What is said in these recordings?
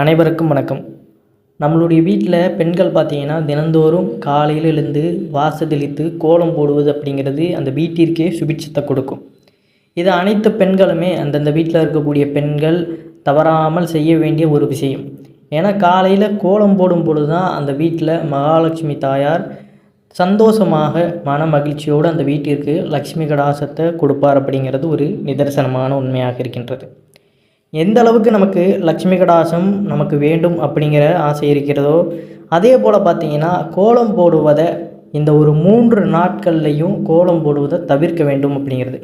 அனைவருக்கும் வணக்கம். நம்மளுடைய வீட்டில் பெண்கள் பார்த்திங்கன்னா தினந்தோறும் காலையில் எழுந்து வாச தெளித்து கோலம் போடுவது அப்படிங்கிறது அந்த வீட்டிற்கே சுபிட்சத்தை கொடுக்கும். இது அனைத்து பெண்களுமே அந்தந்த வீட்டில் இருக்கக்கூடிய பெண்கள் தவறாமல் செய்ய வேண்டிய ஒரு விஷயம். ஏன்னா காலையில் கோலம் போடும் பொழுது தான் அந்த வீட்டில் மகாலட்சுமி தாயார் சந்தோஷமாக மன மகிழ்ச்சியோடு அந்த வீட்டிற்கு லக்ஷ்மி கடாசத்தை கொடுப்பார் அப்படிங்கிறது ஒரு நிதர்சனமான உண்மையாக இருக்கின்றது. எந்த அளவுக்கு நமக்கு லக்ஷ்மி கடாசம் நமக்கு வேண்டும் அப்படிங்கிற ஆசை இருக்கிறதோ அதே போல் பார்த்தீங்கன்னா கோலம் போடுவதை இந்த ஒரு மூன்று நாட்கள்லையும் கோலம் போடுவதை தவிர்க்க வேண்டும் அப்படிங்கிறது.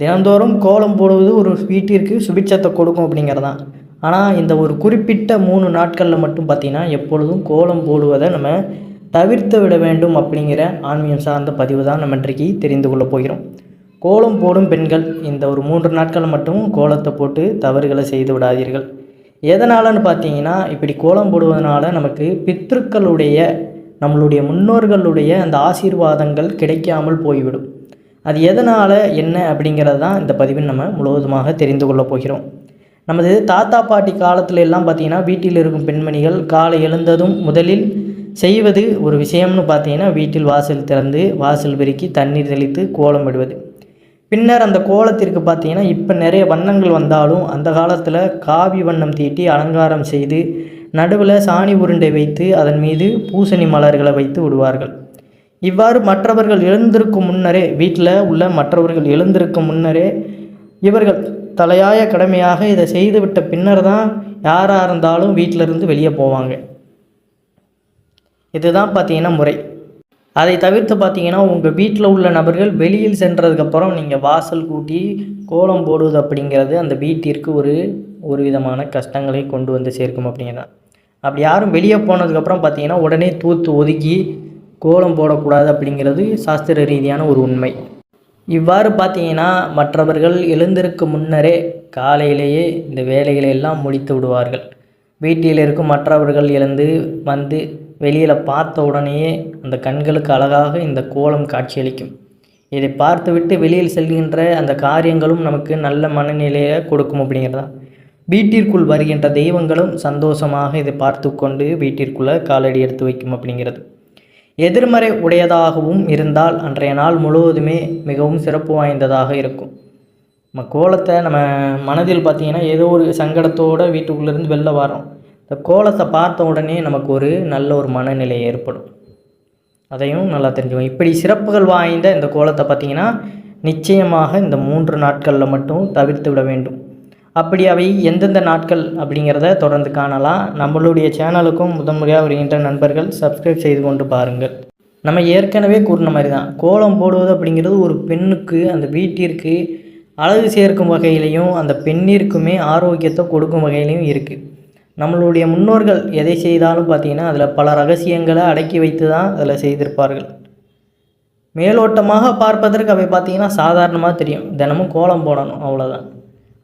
தினந்தோறும் கோலம் போடுவது ஒரு வீட்டிற்கு சுபிட்சத்தை கொடுக்கும் அப்படிங்கிறதான். ஆனால் இந்த ஒரு குறிப்பிட்ட மூணு நாட்களில் மட்டும் பார்த்திங்கன்னா எப்பொழுதும் கோலம் போடுவதை நம்ம தவிர்த்து விட வேண்டும் அப்படிங்கிற ஆன்மீகம் சார்ந்த பதிவு தான் நம்ம இன்றைக்கு தெரிந்து கொள்ள போகிறோம். கோலம் போடும் பெண்கள் இந்த ஒரு மூன்று நாட்கள் மட்டும் கோலத்தை போட்டு தவறுகளை செய்து விடாதீர்கள். எதனாலன்னு பார்த்தீங்கன்னா இப்படி கோலம் போடுவதனால நமக்கு பித்ருக்களுடைய நம்மளுடைய முன்னோர்களுடைய அந்த ஆசீர்வாதங்கள் கிடைக்காமல் போய்விடும். அது எதனால் என்ன அப்படிங்கிறது தான் இந்த பதிவில் நம்ம முழுவதுமாக தெரிந்து கொள்ளப் போகிறோம். நமது தாத்தா பாட்டி காலத்துல எல்லாம் பார்த்தீங்கன்னா வீட்டில் இருக்கும் பெண்மணிகள் காலை எழுந்ததும் முதலில் செய்வது ஒரு விஷயம்னு பார்த்தீங்கன்னா வீட்டில் வாசல் திறந்து வாசல் பெருக்கி தண்ணீர் தெளித்து கோலம் விடுவது பின்னர் அந்த கோலத்திற்கு பார்த்தீங்கன்னா இப்போ நிறைய வண்ணங்கள் வந்தாலும் அந்த காலத்தில் காவி வண்ணம் தீட்டி அலங்காரம் செய்து நடுவில் சாணி உருண்டை வைத்து அதன் மீது பூசணி மலர்களை வைத்து விடுவார்கள். இவ்வாறு மற்றவர்கள் எழுந்திருக்கும் முன்னரே வீட்டில் உள்ள மற்றவர்கள் எழுந்திருக்கும் முன்னரே இவர்கள் தலையாய கடமையாக இதை செய்துவிட்ட பின்னர் தான் யாராக இருந்தாலும் வீட்டிலிருந்து வெளியே போவாங்க. இதுதான் பார்த்தீங்கன்னா முறை. அதை தவிர்த்து பார்த்தீங்கன்னா உங்கள் வீட்டில் உள்ள நபர்கள் வெளியில் சென்றதுக்கப்புறம் நீங்கள் வாசல் கூட்டி கோலம் போடுவது அப்படிங்கிறது அந்த வீட்டிற்கு ஒரு ஒரு விதமான கஷ்டங்களை கொண்டு வந்து சேர்க்கும் அப்படிங்கிறது அப்படி யாரும் வெளியே போனதுக்கப்புறம் பார்த்தீங்கன்னா உடனே தூத்து ஒதுக்கி கோலம் போடக்கூடாது அப்படிங்கிறது சாஸ்திர ரீதியான ஒரு உண்மை. இவ்வாறு பார்த்தீங்கன்னா மற்றவர்கள் எழுந்திருக்கு முன்னரே காலையிலேயே இந்த வேலைகளை எல்லாம் முடித்து விடுவார்கள். வீட்டில் இருக்கும் மற்றவர்கள் எழுந்து வந்து வெளியில் பார்த்த உடனேயே அந்த கண்களுக்கு அழகாக இந்த கோலம் காட்சியளிக்கும். இதை பார்த்துவிட்டு வெளியில் செல்கின்ற அந்த காரியங்களும் நமக்கு நல்ல மனநிலையை கொடுக்கும் அப்படிங்கிறதா? வீட்டிற்குள் வருகின்ற தெய்வங்களும் சந்தோஷமாக இதை பார்த்து கொண்டு வீட்டிற்குள்ளே காலடி எடுத்து வைக்கும் அப்படிங்கிறது. எதிர்மறை உடையதாகவும் இருந்தால் அன்றைய நாள் முழுவதுமே மிகவும் சிறப்பு வாய்ந்ததாக இருக்கும். நம்ம கோலத்தை நம்ம மனதில் பார்த்திங்கன்னா ஏதோ ஒரு சங்கடத்தோடு வீட்டுக்குள்ளேருந்து வெளில வரோம் இந்த கோலத்தை பார்த்த உடனே நமக்கு ஒரு நல்ல ஒரு மனநிலை ஏற்படும். அதையும் நல்லா தெரிஞ்சுக்கணும் இப்படி சிறப்புகள் வாய்ந்த இந்த கோலத்தை பார்த்திங்கன்னா நிச்சயமாக இந்த மூன்று நாட்களில் மட்டும் தவிர்த்து விட வேண்டும். அப்படி அவை எந்தெந்த நாட்கள் அப்படிங்கிறத தொடர்ந்து காணலாம். நம்மளுடைய சேனலுக்கும் முதன்முறையாக வருகின்ற நண்பர்கள் சப்ஸ்கிரைப் செய்து கொண்டு பாருங்கள். நம்ம ஏற்கனவே கூறின மாதிரி தான் கோலம் போடுவது அப்படிங்கிறது ஒரு பெண்ணுக்கு அந்த வீட்டிற்கு அழகு சேர்க்கும் வகையிலையும் அந்த பெண்ணிற்குமே ஆரோக்கியத்தை கொடுக்கும் வகையிலையும் இருக்குது நம்மளுடைய முன்னோர்கள் எதை செய்தாலும் பார்த்திங்கன்னா அதில் பல ரகசியங்களை அடக்கி வைத்து தான் அதில் செய்திருப்பார்கள். மேலோட்டமாக பார்ப்பதற்கு அவை பார்த்திங்கன்னா சாதாரணமாக தெரியும். தினமும் கோலம் போடணும் அவ்வளோதான்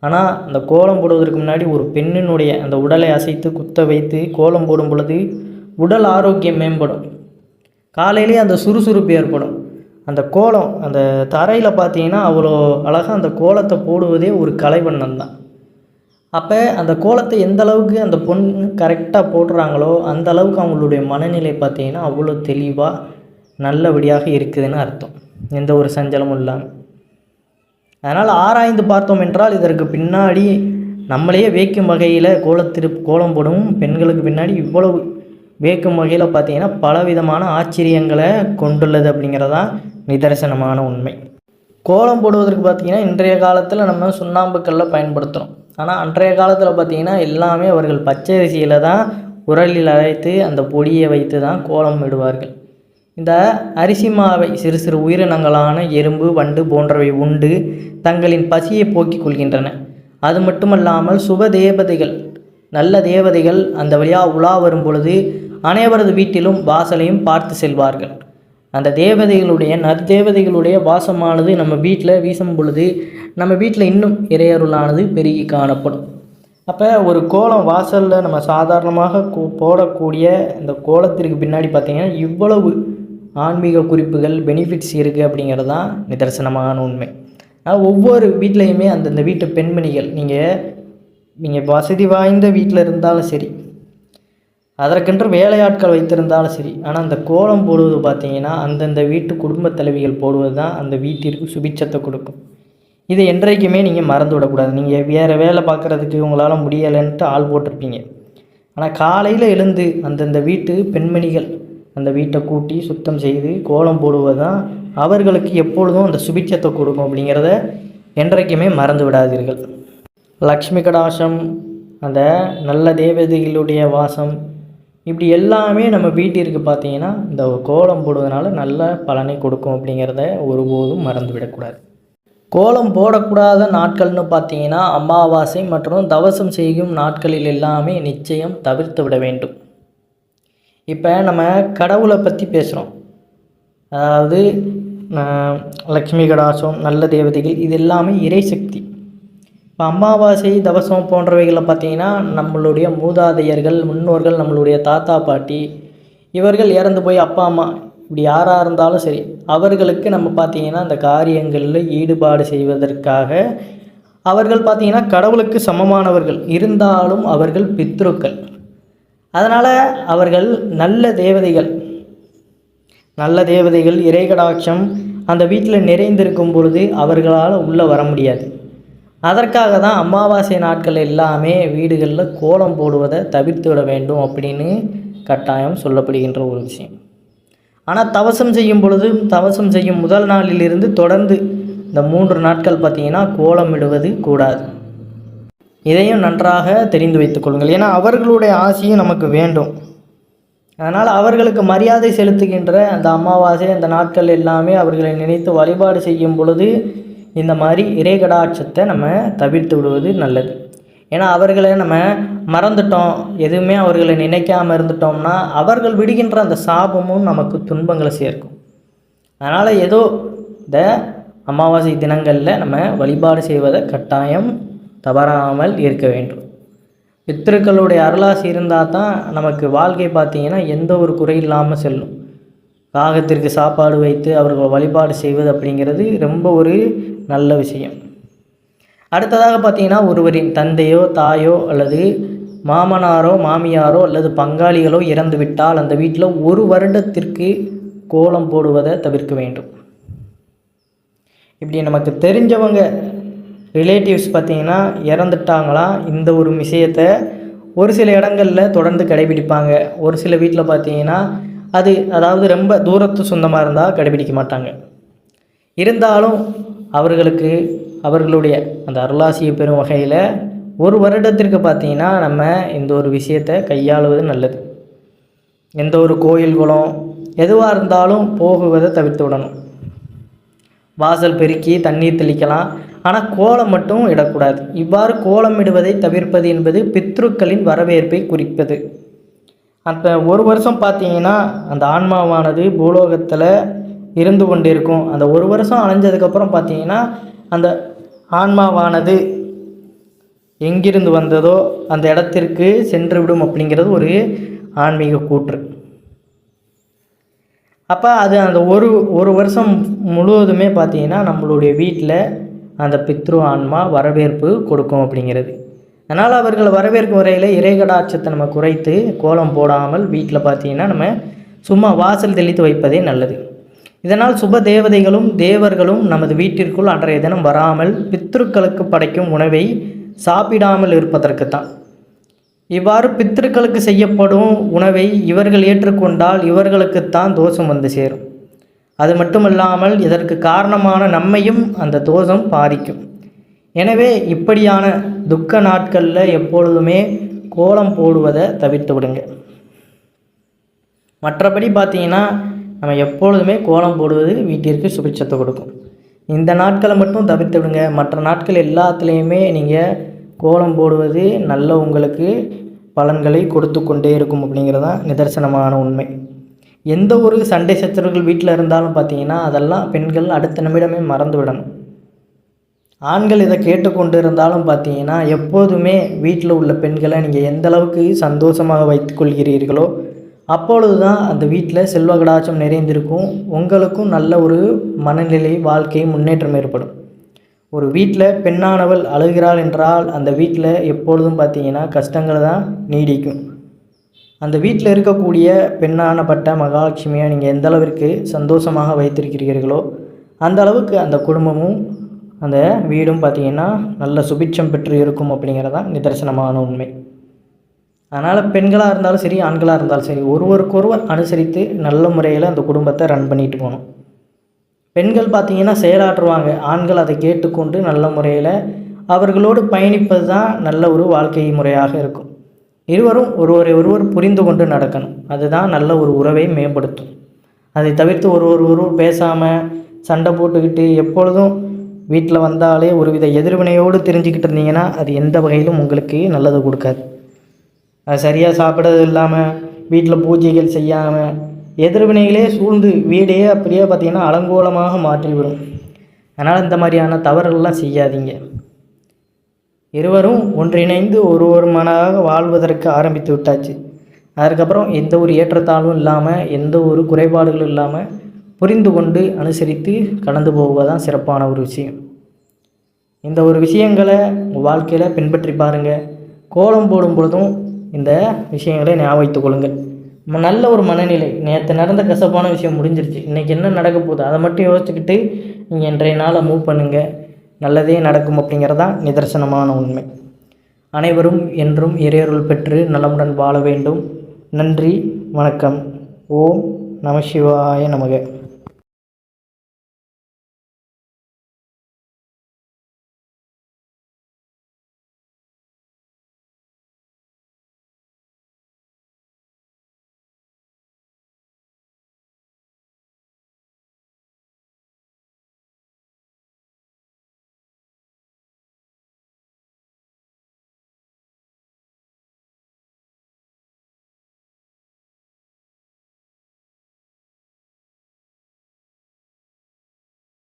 ஆனால் அந்த கோலம் போடுவதற்கு முன்னாடி ஒரு பெண்ணினுடைய அந்த உடலை அசைத்து குத்த வைத்து கோலம் போடும் பொழுது உடல் ஆரோக்கியம் மேம்படும். காலையிலேயே அந்த சுறுசுறுப்பு ஏற்படும். அந்த கோலம் அந்த தரையில் பார்த்தீங்கன்னா அவ்வளோ அழகாக அந்த கோலத்தை போடுவதே ஒரு கலைவண்ணம் தான் அப்போ அந்த கோலத்தை எந்த அளவுக்கு அந்த பொண்ணு கரெக்டாக போடுறாங்களோ அந்த அளவுக்கு அவங்களுடைய மனநிலை பார்த்திங்கன்னா அவ்வளோ தெளிவாக நல்லபடியாக இருக்குதுன்னு அர்த்தம். எந்த ஒரு சஞ்சலமும் இல்லாமல் அதனால் ஆராய்ந்து பார்த்தோம் என்றால் இதற்கு பின்னாடி நம்மளையே வேக்கும் வகையில் கோலத்திரு கோலம் போடும் பெண்களுக்கு பின்னாடி இவ்வளவு வேக்கும் வகையில் பார்த்திங்கன்னா பலவிதமான ஆச்சரியங்களை கொண்டுள்ளது அப்படிங்கிறதா நிதர்சனமான உண்மை. கோலம் போடுவதற்கு பார்த்திங்கன்னா இன்றைய காலத்தில் நம்ம சுண்ணாம்புக்கல்ல பயன்படுத்துகிறோம் ஆனால் அன்றைய காலத்தில் பார்த்திங்கன்னா எல்லாமே அவர்கள் பச்சரிசியில் தான் உரலில் அரைத்து அந்த பொடியை வைத்து தான் கோலம் விடுவார்கள் இந்த அரிசி மாவை சிறு சிறு உயிரினங்களான எறும்பு வண்டு போன்றவை உண்டு தங்களின் பசியை போக்கிக் கொள்கின்றன. அது மட்டுமல்லாமல் சுப தேவதைகள் நல்ல தேவதைகள் அந்த வழியாக உலா வரும் பொழுது அனைவரது வீட்டிலும் வாசலையும் பார்த்து செல்வார்கள். அந்த தேவதைகளுடைய நற்தேவதைகளுடைய வாசமானது நம்ம வீட்டில் வீசும் பொழுது நம்ம வீட்டில் இன்னும் இறையருளானது பெருகி காணப்படும். அப்போ ஒரு கோலம் வாசலில் நம்ம சாதாரணமாக போடக்கூடிய இந்த கோலத்திற்கு பின்னாடி பார்த்திங்கன்னா இவ்வளவு ஆன்மீக குறிப்புகள் பெனிஃபிட்ஸ் இருக்குது அப்படிங்கிறது தான் நிதர்சனமான உண்மை. ஒவ்வொரு வீட்லேயுமே அந்தந்த வீட்டு பெண்மணிகள் நீங்கள் நீங்கள் வசதி வாய்ந்த வீட்டில் இருந்தாலும் சரி அதற்கென்று வேலையாட்கள் வைத்திருந்தாலும் சரி. ஆனால் அந்த கோலம் போடுவது பார்த்தீங்கன்னா அந்தந்த வீட்டு குடும்ப தலைவிகள் போடுவது தான் அந்த வீட்டிற்கு சுபிச்சத்தை கொடுக்கும். இதை என்றைக்குமே நீங்கள் மறந்து விடக்கூடாது. நீங்கள் வேறு வேலை பார்க்குறதுக்கு உங்களால் முடியலைன்ட்டு ஆள் போட்டிருப்பீங்க. ஆனால் காலையில் எழுந்து அந்தந்த வீட்டு பெண்மணிகள் அந்த வீட்டை கூட்டி சுத்தம் செய்து கோலம் போடுவது தான் அவர்களுக்கு எப்பொழுதும் அந்த சுபிச்சத்தை கொடுக்கும் அப்படிங்கிறத என்றைக்குமே மறந்து விடாதீர்கள். லக்ஷ்மி கடாசம் அந்த நல்ல தேவதைகளுடைய வாசம் இப்படி எல்லாமே நம்ம வீட்டிற்கு பார்த்தீங்கன்னா இந்த கோலம் போடுவதனால நல்ல பலனை கொடுக்கும் அப்படிங்கிறத ஒருபோதும் மறந்து விடக்கூடாது கோலம் போடக்கூடாத நாட்கள்னு பார்த்தீங்கன்னா அமாவாசை மற்றும் தவசம் செய்யும் நாட்களில் எல்லாமே நிச்சயம் தவிர்த்து விட வேண்டும். இப்போ நம்ம கடவுளை பற்றி பேசுகிறோம் அதாவது லக்ஷ்மி கடாசம் நல்ல தேவதைகள் இது எல்லாமே இறை சக்தி. இப்போ அமாவாசை தவசம் போன்றவைகளை பார்த்தீங்கன்னா நம்மளுடைய மூதாதையர்கள் முன்னோர்கள் நம்மளுடைய தாத்தா பாட்டி இவர்கள் இறந்து போய் அப்பா அம்மா இப்படி யாராக இருந்தாலும் சரி அவர்களுக்கு நம்ம பார்த்தீங்கன்னா அந்த காரியங்களில் ஈடுபாடு செய்வதற்காக அவர்கள் பார்த்தீங்கன்னா கடவுளுக்கு சமமானவர்கள். இருந்தாலும் அவர்கள் பித்ருக்கள். அதனால் அவர்கள் நல்ல தேவதைகள். நல்ல தேவதைகள் இறைகடாட்சம் அந்த வீட்டில் நிறைந்திருக்கும் பொழுது அவர்களால் உள்ளே வர முடியாது. அதற்காக தான் அமாவாசை நாட்கள் எல்லாமே வீடுகளில் கோலம் போடுவதை தவிர்த்து விட வேண்டும் அப்படின்னு கட்டாயம் சொல்லப்படுகின்ற ஒரு விஷயம். ஆனால் தவசம் செய்யும் பொழுது தவசம் செய்யும் முதல் நாளிலிருந்து தொடர்ந்து இந்த மூன்று நாட்கள் பார்த்தீங்கன்னா கோலம் இடுவது கூடாது. இதையும் நன்றாக தெரிந்து வைத்துக் கொள்ளுங்கள். ஏன்னா அவர்களுடைய ஆசையும் நமக்கு வேண்டும். அதனால் அவர்களுக்கு மரியாதை செலுத்துகின்ற அந்த அமாவாசை அந்த நாட்கள் எல்லாமே அவர்களை நினைத்து வழிபாடு செய்யும் பொழுது இந்த மாதிரி இறைகடாட்சத்தை நம்ம தவிர்த்து விடுவது நல்லது. ஏன்னா அவர்களை நம்ம மறந்துட்டோம். எதுவுமே அவர்களை நினைக்காமல் இருந்துட்டோம்னா அவர்கள் விடுகின்ற அந்த சாபமும் நமக்கு துன்பங்களை சேர்க்கும். அதனால் ஏதோ இந்த அமாவாசை தினங்களில் நம்ம வழிபாடு செய்வதை கட்டாயம் தவறாமல் இருக்க வேண்டும். பித்திருக்களுடைய அருளாசி இருந்தால் தான் நமக்கு வாழ்க்கை பார்த்தீங்கன்னா எந்த ஒரு குறை இல்லாமல் செல்லும். காகத்திற்கு சாப்பாடு வைத்து அவர்கள் வழிபாடு செய்வது அப்படிங்கிறது ரொம்ப ஒரு நல்ல விஷயம். அடுத்ததாக பார்த்தீங்கன்னா ஒருவரின் தந்தையோ தாயோ அல்லது மாமனாரோ மாமியாரோ அல்லது பங்காளிகளோ இறந்து விட்டால் அந்த வீட்டில் ஒரு வருடத்திற்கு கோலம் போடுவதை தவிர்க்க வேண்டும். இப்படி நமக்கு தெரிஞ்சவங்க ரிலேட்டிவ்ஸ் பார்த்தீங்கன்னா இறந்துட்டாங்களா இந்த ஒரு விஷயத்தை ஒரு சில இடங்களில் தொடர்ந்து கடைபிடிப்பாங்க. ஒரு சில வீட்டில் பார்த்தீங்கன்னா அது அதாவது ரொம்ப தூரத்து சொந்தமாக இருந்தால் கடைபிடிக்க மாட்டாங்க. இருந்தாலும் அவர்களுக்கு அவர்களுடைய அந்த அருளாசியை பெறும் வகையில் ஒரு வருடத்திற்கு பார்த்தீங்கன்னா நம்ம இந்த ஒரு விஷயத்தை கையாளுவது நல்லது. எந்த ஒரு கோயில் குளம் எதுவாக இருந்தாலும் போகுவதை தவிர்த்து விடணும். வாசல் பெருக்கி தண்ணீர் தெளிக்கலாம். ஆனால் கோலம் மட்டும் இடக்கூடாது. இவ்வாறு கோலம் இடுவதை தவிர்ப்பது என்பது பித்ருக்களின் வரவேற்பை குறிப்பது. அந்த ஒரு வருஷம் பார்த்தீங்கன்னா அந்த ஆன்மாவானது பூலோகத்தில் இருந்து கொண்டிருக்கும். அந்த ஒரு வருஷம் அலைஞ்சதுக்கப்புறம் பார்த்தீங்கன்னா அந்த ஆன்மாவானது எங்கிருந்து வந்ததோ அந்த இடத்திற்கு சென்று விடும் அப்படிங்கிறது ஒரு ஆன்மீக கூற்று. அப்போ அது அந்த ஒரு ஒரு வருஷம் முழுவதுமே பார்த்தீங்கன்னா நம்மளுடைய வீட்டில் அந்த பித்ரு ஆன்மா வரவேற்பு கொடுக்கும் அப்படிங்கிறது. அதனால் அவர்கள் வரவேற்கும் வரையில் இறைகடாட்சத்தை நம்ம குறைத்து கோலம் போடாமல் வீட்டில் பார்த்தீங்கன்னா நம்ம சும்மா வாசல் தெளித்து வைப்பதே நல்லது. இதனால் சுப தேவதைகளும் தேவர்களும் நமது வீட்டிற்குள் அன்றைய தினம் வராமல் பித்ருக்களுக்கு படைக்கும் உணவை சாப்பிடாமல் இருப்பதற்கு தான் இவ்வாறு பித்திருக்களுக்கு செய்யப்படும் உணவை இவர்கள் ஏற்றுக்கொண்டால் இவர்களுக்குத்தான் தோஷம் வந்து சேரும். அது மட்டுமல்லாமல் இதற்கு காரணமான நம்மையும் அந்த தோஷம் பாதிக்கும். எனவே இப்படியான துக்க நாட்களில் எப்பொழுதுமே கோலம் போடுவதை தவிர்த்து விடுங்க. மற்றபடி பார்த்தீங்கன்னா நம்ம எப்பொழுதுமே கோலம் போடுவது வீட்டிற்கு சுபிட்சத்தை கொடுக்கும். இந்த நாட்களை மட்டும் தவிர்த்து விடுங்க. மற்ற நாட்கள் எல்லாத்துலேயுமே நீங்கள் கோலம் போடுவது நல்ல உங்களுக்கு பலன்களை கொடுத்து கொண்டே இருக்கும் அப்படிங்கிறது தான் நிதர்சனமான உண்மை. எந்த ஒரு சண்டை சச்சரவுகள் வீட்டில் இருந்தாலும் பார்த்தீங்கன்னா அதெல்லாம் பெண்கள் அடுத்த நிமிடமே மறந்து விடணும். ஆண்கள் இதை கேட்டுக்கொண்டு இருந்தாலும் பார்த்தீங்கன்னா எப்போதுமே வீட்டில் உள்ள பெண்களை நீங்கள் எந்த அளவுக்கு சந்தோஷமாக வைத்துக்கொள்கிறீர்களோ அப்பொழுது தான் அந்த வீட்டில் செல்வ கடாச்சம் நிறைந்திருக்கும். உங்களுக்கும் நல்ல ஒரு மனநிலை வாழ்க்கை முன்னேற்றம் ஏற்படும். ஒரு வீட்டில் பெண்ணானவள் அழுகிறாள் என்றால் அந்த வீட்டில் எப்பொழுதும் பார்த்தீங்கன்னா கஷ்டங்கள் தான் நீடிக்கும். அந்த வீட்டில் இருக்கக்கூடிய பெண்ணானப்பட்ட மகாலட்சுமியை நீங்கள் எந்த அளவிற்கு சந்தோஷமாக வைத்திருக்கிறீர்களோ அந்த அளவுக்கு அந்த குடும்பமும் அந்த வீடும் பார்த்திங்கன்னா நல்ல சுபிட்சம் பெற்று இருக்கும் அப்படிங்கிறதான் நிதர்சனமான உண்மை. அதனால் பெண்களாக இருந்தாலும் சரி ஆண்களாக இருந்தாலும் சரி ஒருவருக்கொருவர் அனுசரித்து நல்ல முறையில் அந்த குடும்பத்தை ரன் பண்ணிட்டு போகணும். பெண்கள் பார்த்திங்கன்னா செயலாற்றுவாங்க. ஆண்கள் அதை கேட்டுக்கொண்டு நல்ல முறையில் அவர்களோடு பயணிப்பது தான் நல்ல ஒரு வாழ்க்கை முறையாக இருக்கும். இருவரும் ஒருவரை ஒருவர் புரிந்து கொண்டு நடக்கணும். அதுதான் நல்ல ஒரு உறவை மேம்படுத்தும். அதை தவிர்த்து ஒருவர் ஒருவர் பேசாமல் சண்டை போட்டுக்கிட்டு எப்பொழுதும் வீட்டில் வந்தாலே ஒருவித எதிர்வினையோடு தெரிஞ்சுக்கிட்டு இருந்தீங்கன்னா அது எந்த வகையிலும் உங்களுக்கு நல்லது கொடுக்காது. சரியாக சாப்பிட்றது இல்லாமல் வீட்டில் பூஜைகள் செய்யாமல் எதிர்வினைகளே சூழ்ந்து வீடே அப்படியே பார்த்திங்கன்னா அலங்கோலமாக மாற்றிவிடும். அதனால் இந்த மாதிரியான தவறுகள்லாம் செய்யாதீங்க. இருவரும் ஒன்றிணைந்து ஒரு ஒரு மனதாக வாழ்வதற்கு ஆரம்பித்து விட்டாச்சு. அதற்கப்புறம் எந்த ஒரு ஏற்றத்தாழ்வும் இல்லாமல் எந்த ஒரு குறைபாடுகளும் இல்லாமல் புரிந்து கொண்டு அனுசரித்து கடந்து போவதுதான் சிறப்பான ஒரு விஷயம். இந்த ஒரு விஷயங்களை உங்கள் வாழ்க்கையில் பின்பற்றி பாருங்கள் கோலம் போடும் பொழுதும் இந்த விஷயங்களை ஞாபகம் வைத்துக் கொள்ளுங்கள். நல்ல ஒரு மனநிலை நேற்று நடந்த கசப்பான விஷயம் முடிஞ்சிருச்சு. இன்றைக்கி என்ன நடக்க போகுது? அதை மட்டும் யோசிச்சுக்கிட்டு நீங்கள் இன்றைய நாளை மூவ் பண்ணுங்கள் நல்லதே நடக்கும் அப்படிங்கிறதான் நிதர்சனமான உண்மை. அனைவரும் என்றும் இறையருள் பெற்று நலமுடன் வாழ வேண்டும். நன்றி வணக்கம். ஓம் நம சிவாய நமக.